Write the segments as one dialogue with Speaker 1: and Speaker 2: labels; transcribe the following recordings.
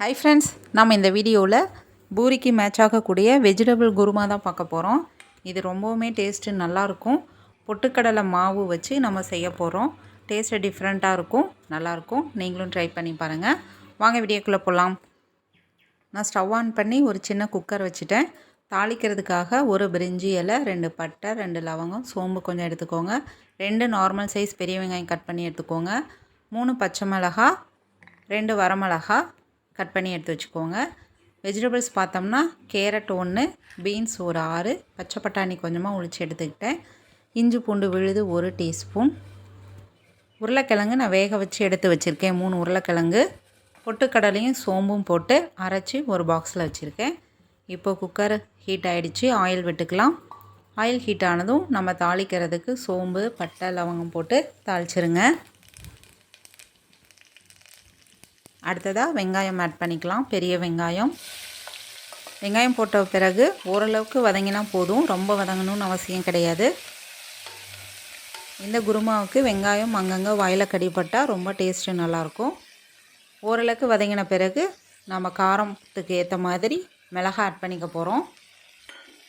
Speaker 1: Hi friends நம்ம இந்த வீடியோவில் பூரிக்கு மேட்ச் ஆகக்கூடிய வெஜிடபிள் குருமா தான் பார்க்க போகிறோம் இது ரொம்பவுமே டேஸ்ட்டு நல்லாயிருக்கும் பொட்டுக்கடலை மாவு வச்சு நம்ம செய்ய போகிறோம் டேஸ்ட்டு டிஃப்ரெண்ட்டாக இருக்கும். நல்லாயிருக்கும் நீங்களும் ட்ரை பண்ணி பாருங்கள் வாங்க வீடியோக்குள்ளே போகலாம் நான் ஸ்டவ் ஆன் பண்ணி ஒரு சின்ன குக்கர் வச்சுட்டேன். தாளிக்கிறதுக்காக ஒரு பிரிஞ்சி இலை ரெண்டு பட்டை ரெண்டு லவங்கம் சோம்பு கொஞ்சம் எடுத்துக்கோங்க. ரெண்டு நார்மல் சைஸ் பெரிய வெங்காயம் கட் பண்ணி எடுத்துக்கோங்க. மூணு பச்சை மிளகா ரெண்டு வரமிளகா கட் பண்ணி எடுத்து வச்சுக்கோங்க. வெஜிடபிள்ஸ் பார்த்தோம்னா கேரட் ஒன்று பீன்ஸ் ஒரு ஆறு பச்சை பட்டாணி கொஞ்சமாக ஒழிச்சு எடுத்துக்கிட்டேன். இஞ்சி பூண்டு விழுது ஒரு டீஸ்பூன். உருளைக்கிழங்கு நான் வேக வச்சு எடுத்து வச்சுருக்கேன். மூணு உருளைக்கிழங்கு பொட்டுக்கடலையும் சோம்பும் போட்டு அரைச்சி ஒரு பாக்ஸில் வச்சுருக்கேன். இப்போ குக்கர் ஹீட் ஆகிடுச்சு ஆயில் விட்டுக்கலாம். ஆயில் ஹீட் ஆனதும் நம்ம தாளிக்கிறதுக்கு சோம்பு பட்டை லவங்கம் போட்டு தாளிச்சிருங்க. அடுத்ததாக வெங்காயம் ஆட் பண்ணிக்கலாம். பெரிய வெங்காயம். வெங்காயம் போட்ட பிறகு ஓரளவுக்கு வதங்கினா போதும். ரொம்ப வதங்கணும்னு அவசியம் கிடையாது. இந்த குருமாவுக்கு வெங்காயம் அங்கங்கே வாயில் கடிப்பட்டால் ரொம்ப டேஸ்ட்டு நல்லாயிருக்கும். ஓரளவுக்கு வதங்கின பிறகு நம்ம காரத்துக்கு ஏற்ற மாதிரி மிளகா ஆட் பண்ணிக்க போகிறோம்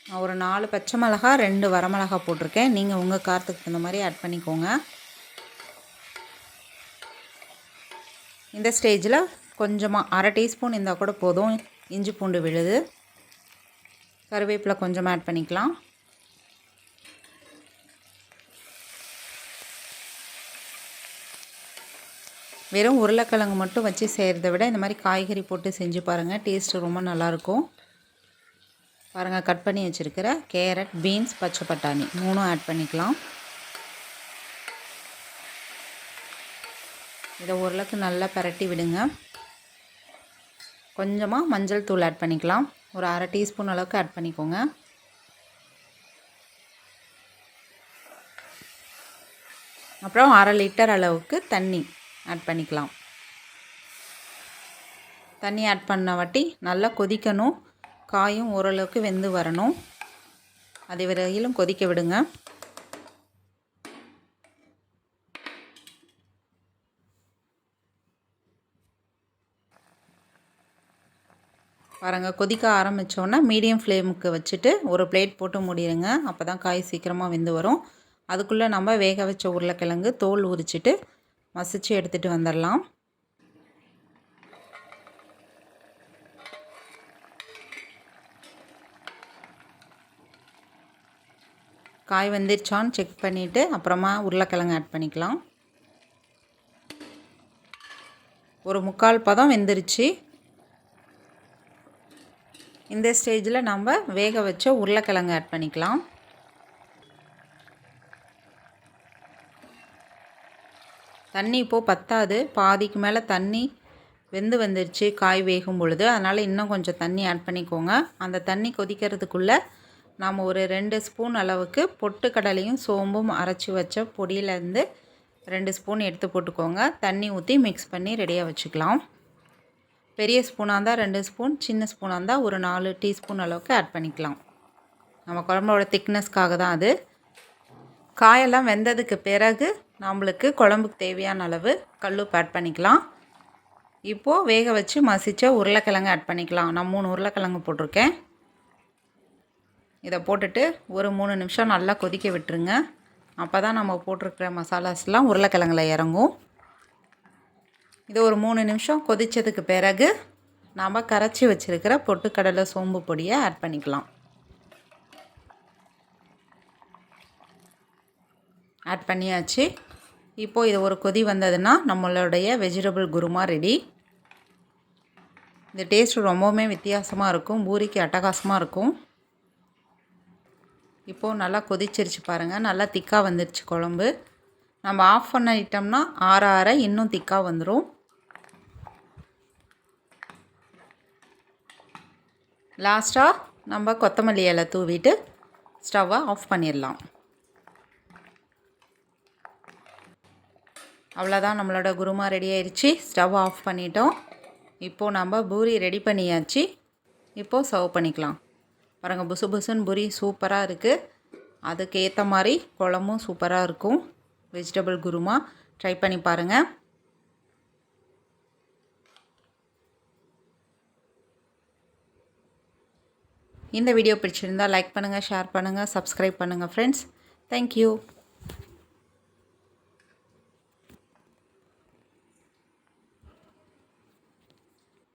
Speaker 1: நான் ஒரு நாலு பச்சை மிளகா ரெண்டு வரமிளகா போட்டிருக்கேன். நீங்கள் உங்கள் காரத்துக்கு தகுந்த மாதிரி ஆட் பண்ணிக்கோங்க. இந்த ஸ்டேஜில் கொஞ்சமாக அரை டீஸ்பூன் இருந்தால் கூட போதும். இஞ்சி பூண்டு விழுது. கருவேப்பிலை கொஞ்சமாக ஆட் பண்ணிக்கலாம். வெறும் உருளைக்கிழங்கு மட்டும் வச்சு செய்கிறத விட இந்த மாதிரி காய்கறி போட்டு செஞ்சு பாருங்கள் டேஸ்ட்டு ரொம்ப நல்லாயிருக்கும். பாருங்கள் கட் பண்ணி வச்சுருக்கிற கேரட் பீன்ஸ் பச்சை பட்டாணி மூணும் ஆட் பண்ணிக்கலாம். இதை ஓரளவுக்கு நல்லா பரட்டி விடுங்க. கொஞ்சமாக மஞ்சள் தூள் ஆட் பண்ணிக்கலாம். ஒரு அரை டீஸ்பூன் அளவுக்கு ஆட் பண்ணிக்கோங்க. அப்புறம் அரை லிட்டர் அளவுக்கு தண்ணி ஆட் பண்ணிக்கலாம். தண்ணி ஆட் பண்ண வாட்டி நல்லா கொதிக்கணும். காயும் ஓரளவுக்கு வெந்து வரணும். அதே வரையிலும் கொதிக்க விடுங்க. பாருங்கள் கொதிக்க ஆரம்பித்தோன்னா மீடியம் ஃப்ளேமுக்கு வச்சுட்டு ஒரு பிளேட் போட்டு மூடிடுங்க. அப்போ தான் காய் சீக்கிரமாக வெந்து வரும். அதுக்குள்ளே நம்ம வேக வச்ச உருளைக்கிழங்கு தோல் உரிச்சிட்டு மசிச்சு எடுத்துகிட்டு வந்துடலாம் காய் வந்துருச்சான்னு செக் பண்ணிவிட்டு அப்புறமா உருளைக்கிழங்கு ஆட் பண்ணிக்கலாம். ஒரு முக்கால் பதம் வெந்துருச்சு. இந்த ஸ்டேஜில் நம்ம வேக வச்ச உருளைக்கிழங்கு ஆட் பண்ணிக்கலாம். தண்ணி இப்போது பத்தாது. பாதிக்கு மேலே தண்ணி வெந்து வந்துருச்சு காய் வேகும் பொழுது. அதனால் இன்னும் கொஞ்சம் தண்ணி ஆட் பண்ணிக்கோங்க. அந்த தண்ணி கொதிக்கிறதுக்குள்ளே நாம் ஒரு ரெண்டு ஸ்பூன் அளவுக்கு பொட்டுக்கடலையும் சோம்பும் அரைச்சி வச்ச பொடியிலேருந்து ரெண்டு ஸ்பூன் எடுத்து போட்டுக்கோங்க. தண்ணி ஊற்றி மிக்ஸ் பண்ணி ரெடியாக வச்சுக்கலாம். பெரிய ஸ்பூனாக இருந்தால் ரெண்டு ஸ்பூன் சின்ன ஸ்பூனாக இருந்தால் ஒரு நாலு டீஸ்பூன் அளவுக்கு ஆட் பண்ணிக்கலாம். நம்ம குழம்போட திக்னஸ்க்காக தான் அது. காயெல்லாம் வெந்ததுக்கு பிறகு நம்மளுக்கு குழம்புக்கு தேவையான அளவு கல்லுப்பு ஆட் பண்ணிக்கலாம். இப்போது வேக வச்சு மசித்த உருளைக்கிழங்கு ஆட் பண்ணிக்கலாம். நான் மூணு உருளைக்கிழங்கு போட்டிருக்கேன். இதை போட்டுட்டு ஒரு மூணு நிமிஷம் நல்லா கொதிக்க விட்டுருங்க. அப்போ தான் நம்ம போட்டிருக்கிற மசாலாஸ்லாம் உருளைக்கிழங்குல இறங்கும். இது ஒரு மூணு நிமிஷம் கொதித்ததுக்கு பிறகு நாம் கரைச்சி வச்சுருக்கிற பொட்டுக்கடலை சோம்பு பொடியை ஆட் பண்ணிக்கலாம். ஆட் பண்ணியாச்சு. இப்போது இது ஒரு கொதி வந்ததுன்னா நம்மளுடைய வெஜிடபிள் குருமா ரெடி இந்த டேஸ்ட் ரொம்பவுமே வித்தியாசமாக இருக்கும். பூரிக்கு அட்டகாசமாக இருக்கும். இப்போது நல்லா கொதிச்சிருச்சு பாருங்கள் நல்லா திக்காக வந்துருச்சு குழம்பு. நம்ம ஆஃப் பண்ணிட்டோம்னா ஆற ஆற இன்னும் திக்காக வந்துடும் லாஸ்ட்டாக நம்ம கொத்தமல்லி இலை தூவிட்டு ஸ்டவ்வை ஆஃப் பண்ணிடலாம். அவ்வளோதான் நம்மளோட குருமா ரெடி ஆயிடுச்சு ஸ்டவ் ஆஃப் பண்ணிட்டோம். இப்போது நம்ம பூரி ரெடி பண்ணியாச்சு. இப்போது சர்வ் பண்ணிக்கலாம். பாருங்கள் புசு புசுன்னு பூரி சூப்பராக இருக்குது அதுக்கு ஏற்ற மாதிரி குழம்பும் சூப்பராக இருக்கும். வெஜிடபிள் குருமா ட்ரை பண்ணி பாருங்கள் இந்த வீடியோ பிடிச்சிருந்தால் லைக் பண்ணுங்கள் ஷேர் பண்ணுங்கள் சப்ஸ்கிரைப் பண்ணுங்கள் ஃப்ரெண்ட்ஸ் தேங்க்யூ